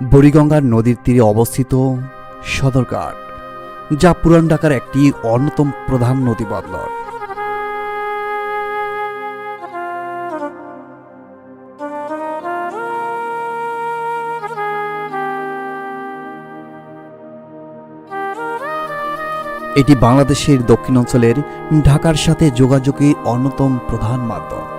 বুড়িগঙ্গার নদীর তীরে অবস্থিত সদরঘাট, যা পুরান ঢাকার একটি অন্যতম প্রধান নদী বন্দর এটি বাংলাদেশের দক্ষিণাঞ্চলের ঢাকার সাথে যোগাযোগের অন্যতম প্রধান মাধ্যম।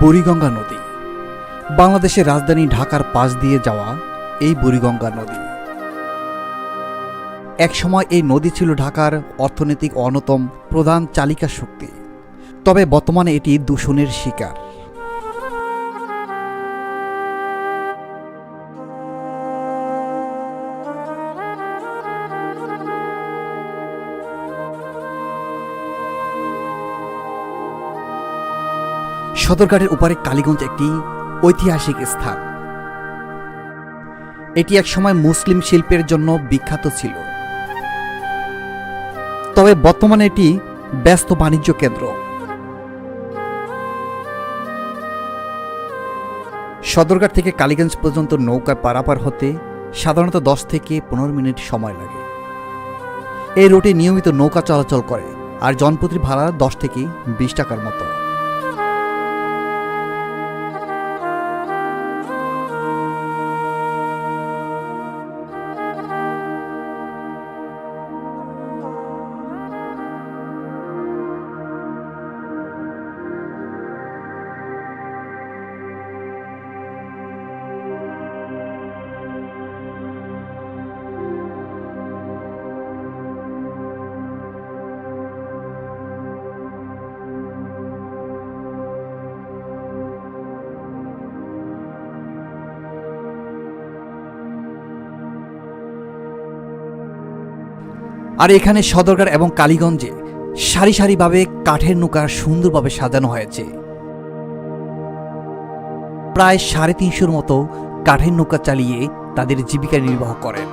বুড়িগঙ্গা নদী। বাংলাদেশের রাজধানী ঢাকার পাশ দিয়ে যাওয়া এই বুড়িগঙ্গা নদী। একসময় এই নদী ছিল ঢাকার অর্থনৈতিক অন্যতম প্রধান চালিকা শক্তি। তবে বর্তমানে এটি দূষণের শিকার। সদরঘাটের উপরে কালীগঞ্জ একটি ঐতিহাসিক স্থান। এটি একসময় মুসলিম শিল্পের জন্য বিখ্যাত ছিল। তবে বর্তমানে এটি ব্যস্ত বাণিজ্য কেন্দ্র। সদরঘাট থেকে কালীগঞ্জ পর্যন্ত নৌকায় পারাপার হতে সাধারণত দশ থেকে পনেরো মিনিট সময় লাগে। এই রুটে নিয়মিত নৌকা চলাচল করে, আর জনপ্রতি ভাড়া দশ থেকে বিশ টাকার মতো। আর এখানে সদরঘাট এবং কালীগঞ্জে সারি সারিভাবে কাঠের নৌকা সুন্দরভাবে সাজানো হয়েছে। প্রায় সাড়ে তিনশোর মতো কাঠের নৌকা চালিয়ে তাদের জীবিকা নির্বাহ করেন।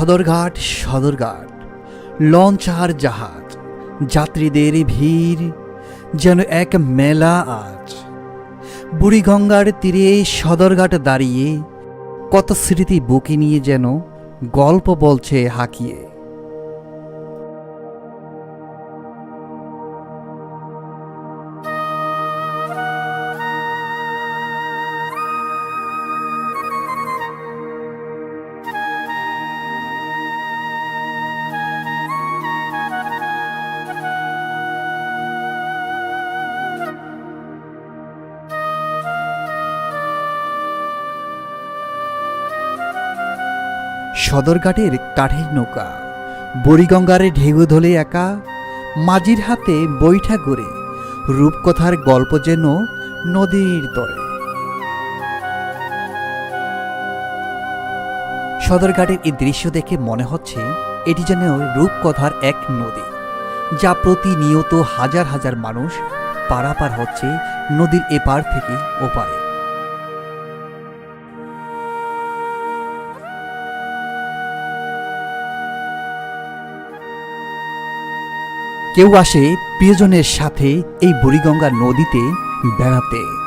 সদরঘাট সদরঘাট। লঞ্চ আর জাহাজ। যাত্রীদের ভিড় যেন এক মেলা আজ। বুড়িগঙ্গার তীরে সদরঘাট দাঁড়িয়ে কত স্মৃতি বুকে নিয়ে যেন গল্প বলছে হাকিয়ে। সদরঘাটের কাঠের নৌকা। বুড়িগঙ্গারে ঢেউ ধলে একা, মাঝির হাতে বৈঠা করে রূপকথার গল্প যেন নদীর তরে। সদরঘাটের এই দৃশ্য দেখে মনে হচ্ছে এটি যেন রূপকথার এক নদী, যা প্রতিনিয়ত হাজার হাজার মানুষ পারাপার হচ্ছে নদীর এপার থেকে ওপারে। কেউ আসে প্রিয়জনের সাথে এই বুড়িগঙ্গা নদীতে বেড়াতে।